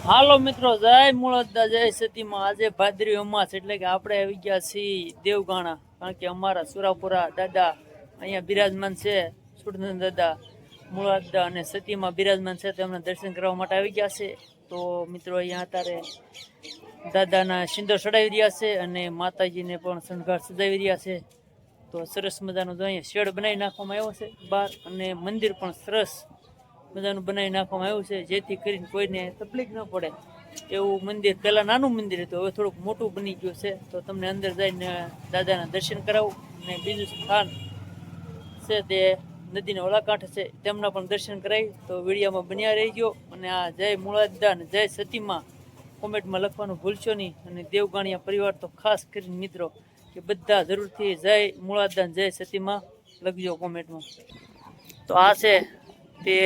હાલો મિત્રો, જય મુળદા જય સતીમાં. આજે ભાદરી અમાસ એટલે કે આપણે આવી ગયા છીએ દેવગાણા. કારણ કે અમારા સુરાપુરા દાદા અહીંયા બિરાજમાન છે સુરધન દાદા મુળદા અને સતીમાં બિરાજમાન છે તેમને દર્શન કરવા માટે આવી ગયા છે. તો મિત્રો, અહીંયા અત્યારે દાદાના સિંદર ચડાવી રહ્યા છે અને માતાજીને પણ શણગાર સજાવી રહ્યા છે. તો સરસ મજાનો જો અહીંયા શેડ બનાવી નાખવામાં આવ્યો છે બહાર અને મંદિર પણ સરસ મજાનું બનાવી નાખવામાં આવ્યું છે, જેથી કરીને કોઈને તકલીફ ન પડે. એવું મંદિર, પહેલાં નાનું મંદિર હતું, હવે થોડુંક મોટું બની ગયું છે. તો તમને અંદર જઈને દાદાના દર્શન કરાવું અને બીજું સ્થાન છે તે નદીના ઓલા છે, તેમના પણ દર્શન કરાવી. તો વિડીયામાં બન્યા રહી ગયો અને આ જય મૂળાદા અને જય સતીમાં કોમેન્ટમાં લખવાનું ભૂલશો નહીં. અને દેવગાણિયા પરિવાર તો ખાસ કરીને મિત્રો, કે બધા જરૂરથી જય મૂળાદા જય સતીમાં લખજો કોમેન્ટમાં. તો આ છે તે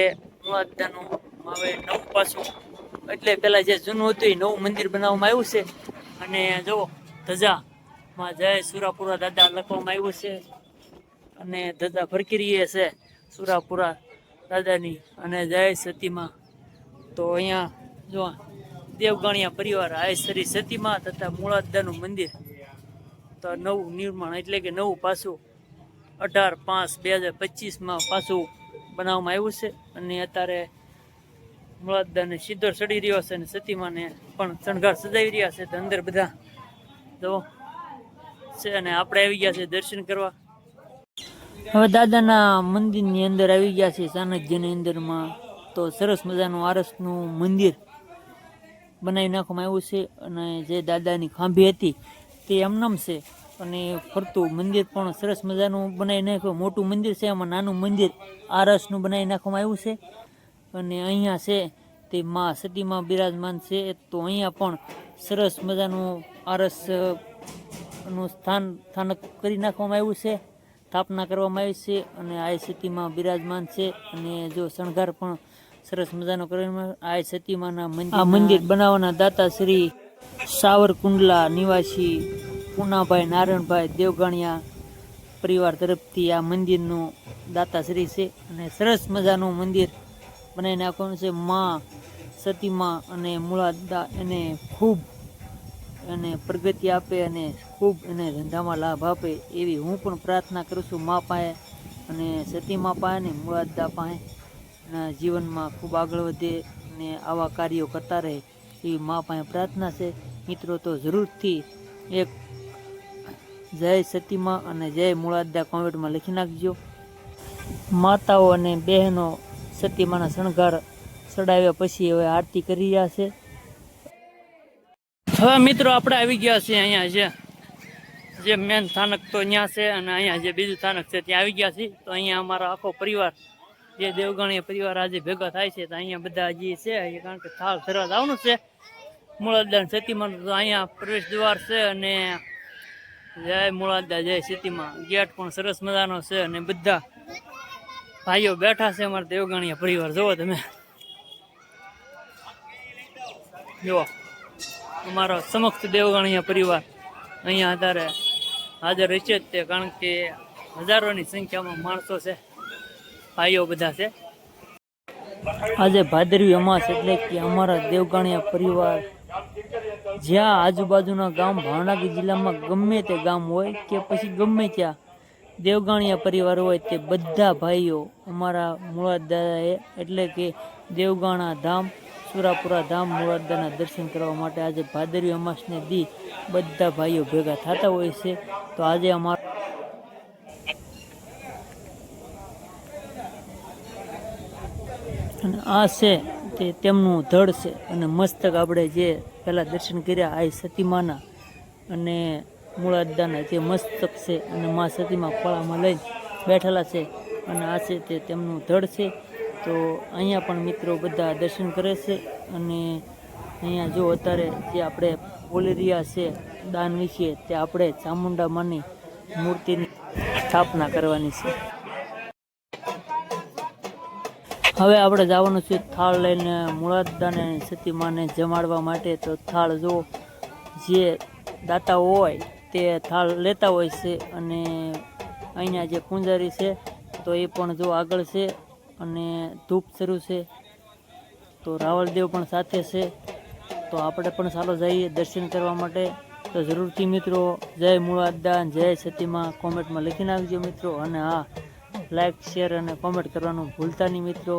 મુળાદાનું હવે નવું પાછું. એટલે પેલા જે જૂનું હતું એ નવું મંદિર બનાવવામાં આવ્યું છે. અને જો ધજામાં જય સુરાપુરા દાદા લખવામાં આવ્યું છે. અને ધજા ફરકીરીએ છે સુરાપુરા દાદાની. અને જય સતીમાં. તો અહીંયા જો દેવગણિયા પરિવાર આય શ્રી સતીમાં તથા મૂળાદાનું મંદિર. તો નવું નિર્માણ એટલે કે નવું પાછું અઢાર પાંચ બે હજાર પચીસમાં પાછું બનાવવામાં આવ્યું છે. અને અત્યારે મુળાદાને સિદ્ધોર ચડી રહ્યો છે અને સતીમાને પણ શણગાર સજાવી રહ્યા છે. તો અંદર બધા જો છે અને આપણે આવી ગયા છે દર્શન કરવા. હવે દાદાના મંદિરની અંદર આવી ગયા છે સાનિધ્યની અંદરમાં. તો સરસ મજાનું આરસનું મંદિર બનાવી નાખવામાં આવ્યું છે. અને જે દાદાની ખાંભી હતી તે એમનામ છે. અને ફરતું મંદિર પણ સરસ મજાનું બનાવી નાખ્યું. મોટું મંદિર છે એમાં નાનું મંદિર. આરસનું બનાવી નાખવામાં આવ્યું છે. અને અહીંયા છે તે માં સતીમાં બિરાજમાન છે. તો અહીંયા પણ સરસ મજાનું આરસનું સ્થાન, સ્થાનક કરી નાખવામાં આવ્યું છે. સ્થાપના કરવામાં આવી છે અને આ સતીમાં બિરાજમાન છે. અને જો શણગાર પણ સરસ મજાનો કરવામાં આ સતીમાના આ મંદિર બનાવવાના દાતા શ્રી સાવરકુંડલા નિવાસી પૂનાભાઈ નારાયણભાઈ દેવગણિયા પરિવાર તરફથી આ મંદિરનું દાતાશ્રી છે અને સરસ મજાનું મંદિર બનાવી નાખવાનું છે. માં, સતીમાં અને મૂળાદા એને ખૂબ એને પ્રગતિ આપે અને ખૂબ એને ધંધામાં લાભ આપે એવી હું પણ પ્રાર્થના કરું છું મા પાસે અને સતીમા પાસે ને મૂળાદા પાસે. જીવનમાં ખૂબ આગળ વધે અને આવા કાર્યો કરતા રહે એવી મા પાસે પ્રાર્થના છે. મિત્રો, તો જરૂરથી એક જય સતીમાં અને જય મૂળાદ્યા કોમેન્ટમાં લખી નાખજો. માતાઓ અને બહેનો સતીમાના શણગાર ચડાવ્યા પછી હવે આરતી કરી રહ્યા છે. હવે મિત્રો આપણે આવી ગયા છીએ અહીંયા છે જે મેન સ્થાનક તો અહીંયા છે અને અહીંયા જે બીજું સ્થાનક છે ત્યાં આવી ગયા છીએ. તો અહીંયા અમારો આખો પરિવાર, જે દેવગણીય પરિવાર આજે ભેગા થાય છે. તો અહીંયા બધા જે છે કારણ કે થાળ ધરવા જવાનું છે. મૂળદાન સતીમાં તો અહીંયા પ્રવેશ દ્વાર છે અને જય મુળાદા, જય સિટીમાં. ગેટ પણ સરસ મજાનો છે અને બધા ભાઈઓ બેઠા છે અમારા દેવગાણીયા પરિવાર. જુઓ તમે. જુઓ. અમારો સમક્ષ દેવગાણીયા પરિવાર અહીંયા આધારે હાજર છે જ તે, કારણ કે હજારોની સંખ્યામાં માણસો છે, ભાઈઓ બધા છે. આજે ભાદરવી અમાસ એટલે કે અમારા દેવગાણીયા પરિવાર જ્યાં આજુબાજુના ગામ ભાવનગર જિલ્લામાં ગમે તે ગામ હોય કે પછી ગમે ત્યાં દેવગાણિયા પરિવાર હોય તે બધા ભાઈઓ અમારા મુળાદાએ એટલે કે દેવગાણા ધામ, સુરાપુરા ધામ મુળાદાના દર્શન કરવા માટે આજે ભાદરવી અમાસને દી બધા ભાઈઓ ભેગા થતા હોય છે. તો આજે અમારા અને આ છે તે તેમનું ધડ છે અને મસ્તક આપણે જે પહેલાં દર્શન કર્યા, આ સતીમાના અને મૂળાદાના જે મસ્તક છે અને મા સતીમાં ખોળામાં લઈ બેઠેલા છે અને આ છે તે તેમનું ધડ છે. તો અહીંયા પણ મિત્રો બધા દર્શન કરે છે અને અહીંયા જો અત્યારે જે આપણે પોલેરિયા છે દાન વિશે તે આપણે ચામુંડા માની મૂર્તિની સ્થાપના કરવાની છે. હવે આપણે જવાનું છે થાળ લઈને મુળાદાને સતીમાને જમાડવા માટે. તો થાળ જો જે દાતા હોય તે થાળ લેતા હોય છે અને અહીંયા જે પૂંજારી છે તો એ પણ જો આગળ છે અને ધૂપ શરૂ છે. તો રાવળદેવ પણ સાથે છે. તો આપણે પણ ચાલો જઈએ દર્શન કરવા માટે. તો જરૂરથી મિત્રો, જય મુળાદા જય સતીમાં. કોમેન્ટમાં લખી નાખજો મિત્રો. અને હા લાઈક શેર અને કોમેન્ટ કરવાનું ભૂલતા નહીં મિત્રો.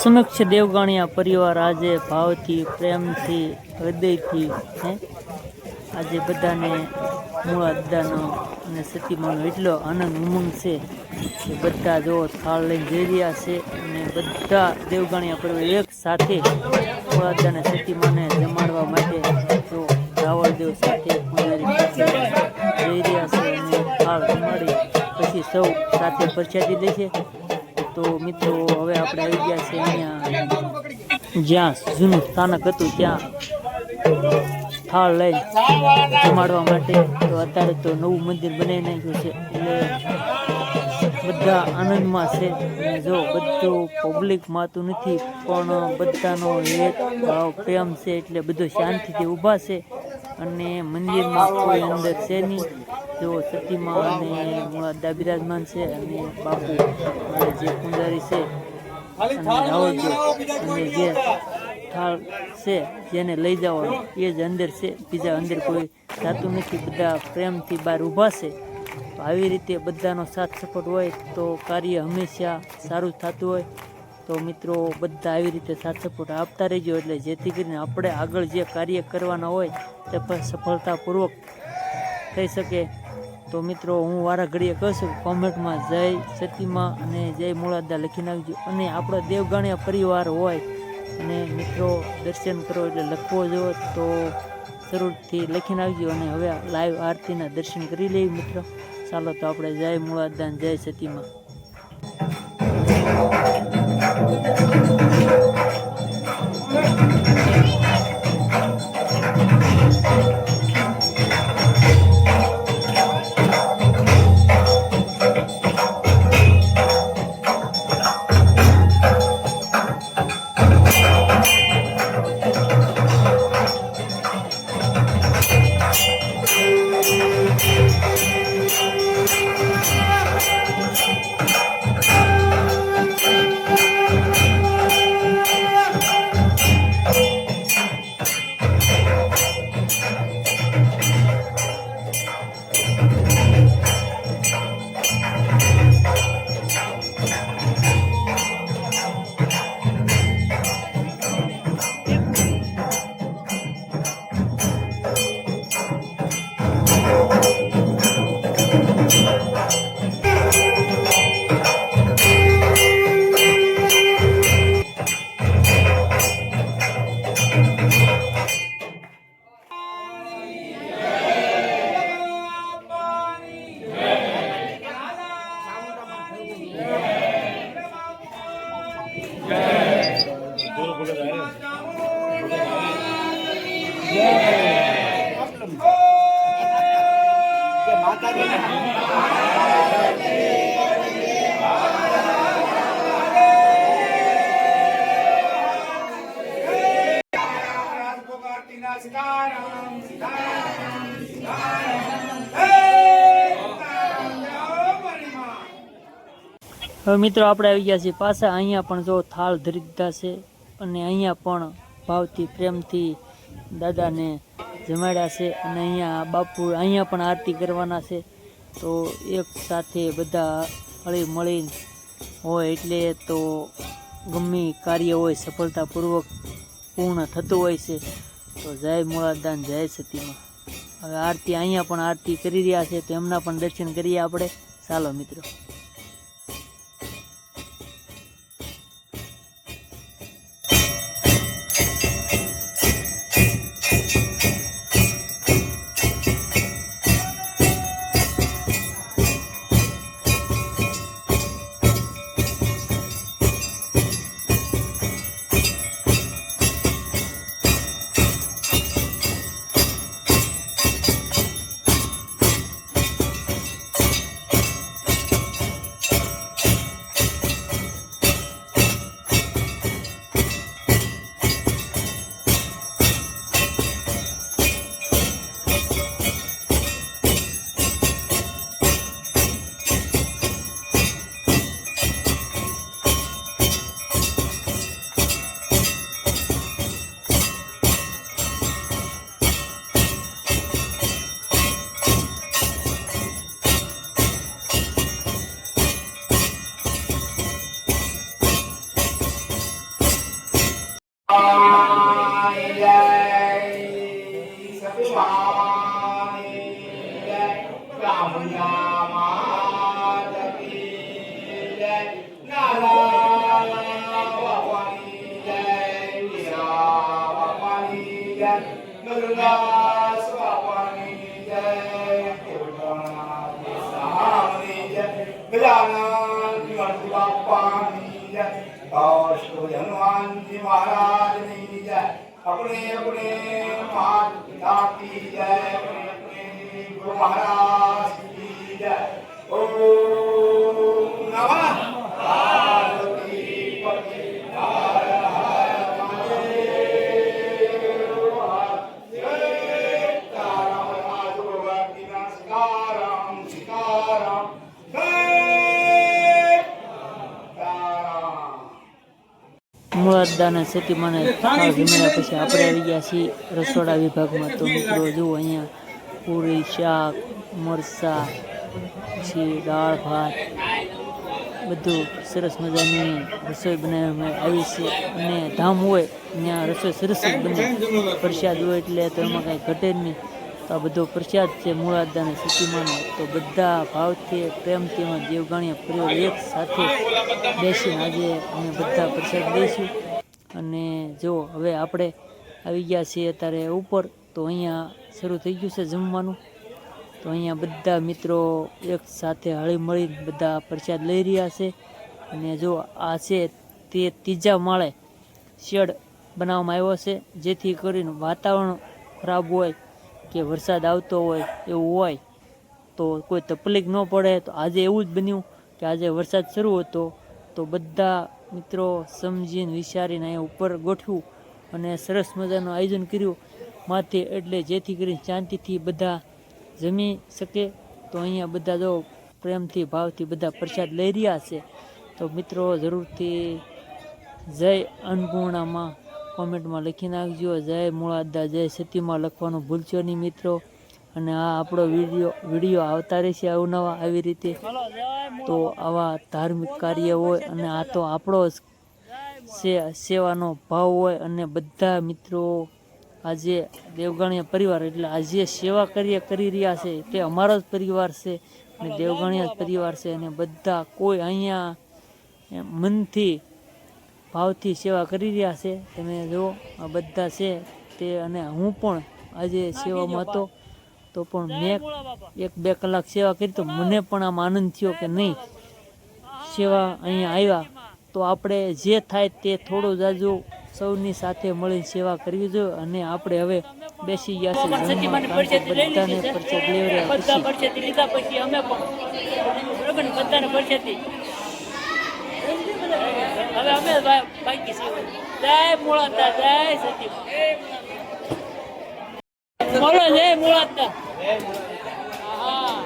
સમક્ષ દેવગાણિયા પરિવાર આજે ભાવથી, પ્રેમથી, હૃદયથી હે આજે બધાને મૂળા અદ્દાનો અને સતીમાનો એટલો આનંદ ઉમંગ છે કે બધા જો થાળ લઈને જઈ રહ્યા છે અને બધા દેવગાણિયા પરિવાર એક સાથે મૂળા દાદાને સતીમાને જમાડવા માટે જો રાવળદેવ સાથે જઈ રહ્યા છે અને થાળ જમાડી પછી સૌ સાથે પ્રસાદી દે છે. તો મિત્રો, હવે આપણે આવી ગયા છે અહીંયા જ્યાં જૂનું સ્થાનક હતું, ત્યાં થાળ લઈ જમાડવા માટે. તો અત્યારે તો નવું મંદિર બનાવી નાખ્યું છે, એટલે બધા આનંદમાં છે. જો બધું પબ્લિક માતું નથી, પણ બધાનો એક પ્રેમ છે, એટલે બધો શાંતિથી ઊભા છે. અને મંદિરમાં કોઈ અંદર છે નહીં. જો સતીમાં અને મુળાદા બિરાજમાન છે અને બાપુ જે પૂંજારી છે અને અને જે થાળ છે જેને લઈ જવાનો, એ જ અંદર છે. બીજા અંદર કોઈ જાતું નથી. બધા પ્રેમથી બહાર ઊભા છે. આવી રીતે બધાનો સાથ સપોર્ટ હોય તો કાર્ય હંમેશા સારું થતું હોય. તો મિત્રો બધા આવી રીતે સાથ સપોર્ટ આપતા રહેજો એટલે જેથી કરીને આપણે આગળ જે કાર્ય કરવાના હોય તે પણ સફળતાપૂર્વક થઈ શકે. તો મિત્રો હું વારા ઘડીએ કહું કોમેન્ટમાં જય સતીમાં અને જય મૂળાદા લખી નાખજો. અને આપણો દેવગાણિયા પરિવાર હોય અને મિત્રો દર્શન કરો એટલે લખવો જો તો જરૂરથી લખી નાખજો અને હવે લાઈવ આરતીના દર્શન કરી લઈએ મિત્રો. ચાલો તો આપણે જય મૂળાદા જય સતીમાં. Thank you. હવે મિત્રો આપણે આવી ગયા છીએ પાછા. અહીંયા પણ જો થાળ ધરી દીધા છે અને અહીંયા પણ ભાવથી, પ્રેમથી દાદાને જમાડ્યા છે અને અહીંયા બાપુ અહીંયા પણ આરતી કરવાના છે. તો એક સાથે બધા હળી મળી હોય એટલે તો ગમે કાર્ય હોય, સફળતાપૂર્વક પૂર્ણ થતું હોય છે. તો જય મુળાદાન જય સતીમાં. હવે આરતી, અહીંયા પણ આરતી કરી રહ્યા છે. તો એમના પણ દર્શન કરીએ આપણે. ચાલો મિત્રો. મહારાજની જય આપણે આપણે માતા કી જય આપણે આપણે ગુરુ મહારાજ કી જય ઓમ મુળાદાના સતીમાને મને જમ્યા પછી આપણે આવી ગયા છીએ રસોડા વિભાગમાં. તો મિત્રો જુઓ અહીંયા પૂરી શાક મરચાં પછી દાળ ભાત બધું સરસ મજાની રસોઈ બનાવવામાં આવી છે. અને ધામ હોય ત્યાં રસોઈ સરસ જ બને. પ્રસાદ હોય એટલે તો એમાં કાંઈ ઘટે જ નહીં. તો આ બધો પ્રસાદ છે મુળાદાના સતીમાનો તો બધા ભાવથી પ્રેમથી એમાં દેવગાણીયા પ્રયોગ એક સાથે બેસીને આજે અમે બધા પ્રસાદ લઈશું. અને જો હવે આપણે આવી ગયા છીએ અત્યારે ઉપર, તો અહીંયા શરૂ થઈ ગયું છે જમવાનું. તો અહીંયા બધા મિત્રો એક સાથે હળી મળીને બધા પ્રસાદ લઈ રહ્યા છે. અને જો આ છે તે ત્રીજા માળે શેડ બનાવવામાં આવ્યો છે, જેથી કરીને વાતાવરણ ખરાબ હોય કે વરસાદ આવતો હોય એવું હોય, તો કોઈ તકલીફ ન પડે. તો આજે એવું જ બન્યું કે આજે વરસાદ શરૂ હતો. તો બધા મિત્રો સમજીને વિચારીને અહીંયા ઉપર ગોઠવ્યું અને સરસ મજાનું આયોજન કર્યું. માથે એટલે જેથી કરીને શાંતિથી બધા જમી શકે. તો અહીંયા બધા જો પ્રેમથી, ભાવથી બધા પ્રસાદ લઈ રહ્યા છે. તો મિત્રો જરૂરથી જય અન્નપૂર્ણામાં કોમેન્ટમાં લખી નાખજો. જય મુળાદા જય સતીમાં લખવાનું ભૂલશો નહીં મિત્રો. અને આ આપણો વીડિયો વીડિયો આવતા રહેશે અવનવા આવી રીતે. તો આવા ધાર્મિક કાર્ય હોય અને આ તો આપણો જ સેવાનો ભાવ હોય અને બધા મિત્રો આજે દેવગણિયા પરિવાર, એટલે આજે સેવા કાર્ય કરી રહ્યા છે, તે અમારો જ પરિવાર છે અને દેવગણિયા પરિવાર છે અને બધા કોઈ અહીંયા મનથી, ભાવથી સેવા કરી રહ્યા છે. તમે જો આ બધા છે તે અને હું પણ આજે સેવામાં હતો. તો પણ મેં એક બે કલાક સેવા કરી તો મને પણ આમ આનંદ થયો કે નહીં? સેવા અહીંયા આવ્યા. તો આપણે જે થાય તે થોડું જાજુ સૌની સાથે મળીને સેવા કરવી જોઈએ અને આપણે હવે બેસી ગયા છે જમવા કારણ કે બધાને પરચેત લેવડાવ્યા બધા પછી. પરસેતી લીધા પછી અમે પણ. બધાને પરસેતી હવે અમે બાકી જય મુળાતા જય સતી બોલો જય મુળાતા હા